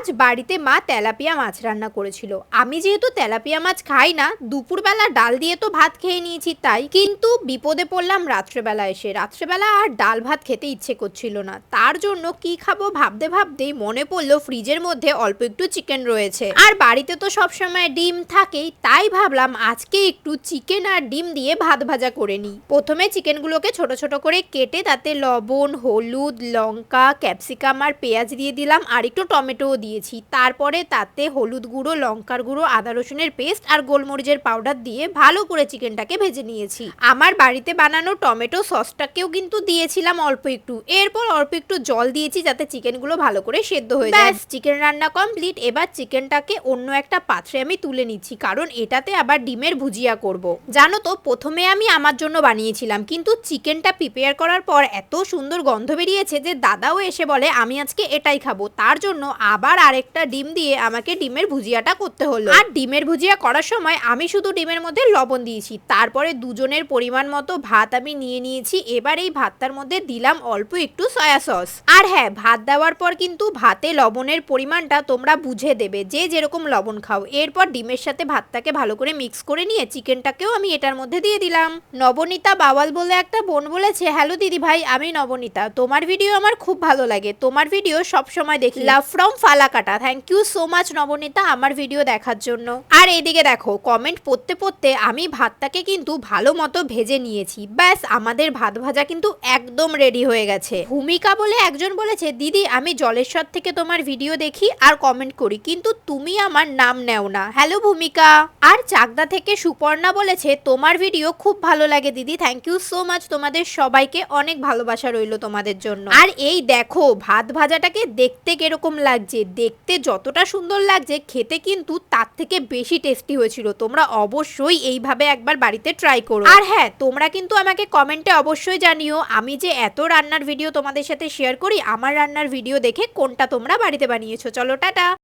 আজ বাড়িতে মা তেলাপিয়া মাছ রান্না করেছিল। আমি যেহেতু তেলাপিয়া মাছ খাই না, দুপুরবেলা ডাল দিয়ে তো ভাত খেয়ে নিয়েছি তাই। কিন্তু বিপদে পড়লাম রাত্রেবেলা এসে। রাত্রেবেলা আর ডাল ভাত খেতে ইচ্ছে করছিল না। তার জন্য কি খাব ভাবতে ভাবতেই মনে পড়ল ফ্রিজের মধ্যে অল্প একটু চিকেন রয়েছে। আর বাড়িতে তো সবসময় ডিম থাকেই, তাই ভাবলাম আজকে একটু চিকেন আর ডিম দিয়ে ভাত ভাজা করে নিই। প্রথমে চিকেনগুলোকে ছোট ছোট করে কেটে তাতে লবণ, হলুদ, লঙ্কা, ক্যাপসিকাম আর পেঁয়াজ দিয়ে দিলাম। আর একটু টমেটোও দিয়েছি। তারপরে তাতে হলুদ গুঁড়ো, লঙ্কার গুঁড়ো, আদা রসুনের পেস্ট আর গোলমরিচের পাউডার দিয়ে ভালো করে চিকেনটাকে ভেজে নিয়েছি। আমার বাড়িতে বানানো টমেটো সসটাকেও কিন্তু দিয়েছিলাম অল্প একটু। এরপর অল্প একটু জল দিয়েছি যাতে চিকেনগুলো ভালো করে সেদ্ধ হয়ে যায়। চিকেন রান্না কমপ্লিট। এবার চিকেনটাকে অন্য একটা পাত্রে আমি তুলে নিচ্ছি, কারণ এটাতে আবার ডিমের ভুজিয়া করব। জানো তো, প্রথমে আমি আমার জন্য বানিয়েছিলাম, কিন্তু চিকেনটা প্রিপেয়ার করার পর এত সুন্দর গন্ধ বেরিয়েছে যে দাদাও এসে বলে, আমি আজকে এটাই খাব। তার জন্য আবার আরেকটা ডিম দিয়ে আমাকে ডিমের ভুজিয়াটা করতে হলো। আর ডিমের ভুজিয়া করার সময় আমি শুধু ডিমের মধ্যে লবণ দিয়েছি। তারপরে দুজনের পরিমাণ মতো ভাত আমি নিয়ে নিয়েছি। এবার এই ভাতটার মধ্যে দিলাম অল্প একটু সয়া সস। আর হ্যাঁ ভাত দেওয়ার পর কিন্তু ভাতে লবণের পরিমাণটা তোমরা বুঝে দেবে। যে যেরকম লবণ খাও। এরপর ডিমের সাথে ভাতটাকে ভালো করে মিক্স করে নিয়ে চিকেনটাকেও আমি এটার মধ্যে দিয়ে দিলাম। নবনীতা বাওয়াল বলে একটা বোন বলেছে, হ্যালো দিদি ভাই আমি নবনীতা। তোমার ভিডিও আমার খুব ভালো লাগে। তোমার ভিডিও সব সময় দেখি। Love from Falakata thank you so much Nabanita, আমার ভিডিও দেখার জন্য। আর এইদিকে দেখো কমেন্ট পড়তে পড়তে আমি ভাতটাকে কিন্তু ভালো মতো ভেজে নিয়েছি। ব্যাস, আমাদের ভাত ভাজা কিন্তু একদম রেডি হয়ে গেছে। ভূমিকা বলে একজন বলেছে, দিদি, আমি জলেশ্বর থেকে তোমার ভিডিও দেখি আর কমেন্ট করি, কিন্তু তুমি আমার নাম নেও না। হ্যালো ভূমিকা। আর চাকদা থেকে সুপর্ণা বলেছে, তোমার ভিডিও খুব ভালো লাগে, দিদি। থ্যাংক ইউ সো মাচ তোমাদের সবাইকে অনেক ভালোবাসা রইল তোমাদের জন্য। আর এই দেখো, ভাত ভাজাটাকে দেখতে কীরকম লাগছে দেখতে যতটা সুন্দর লাগছে, খেতে কিন্তু তার থেকে বেশি টেস্টি হয়েছিল। তোমরা অবশ্যই এইভাবে একবার বাড়িতে ট্রাই করো। আর হ্যাঁ তোমরা কিন্তু আমাকে কমেন্টে অবশ্যই জানিও, আমি যে এত রান্নার ভিডিও তোমাদের সাথে শেয়ার করি, আমার রান্নার ভিডিও দেখে কোনটা তোমরা বাড়িতে বানিয়েছো। চলো, টাটা!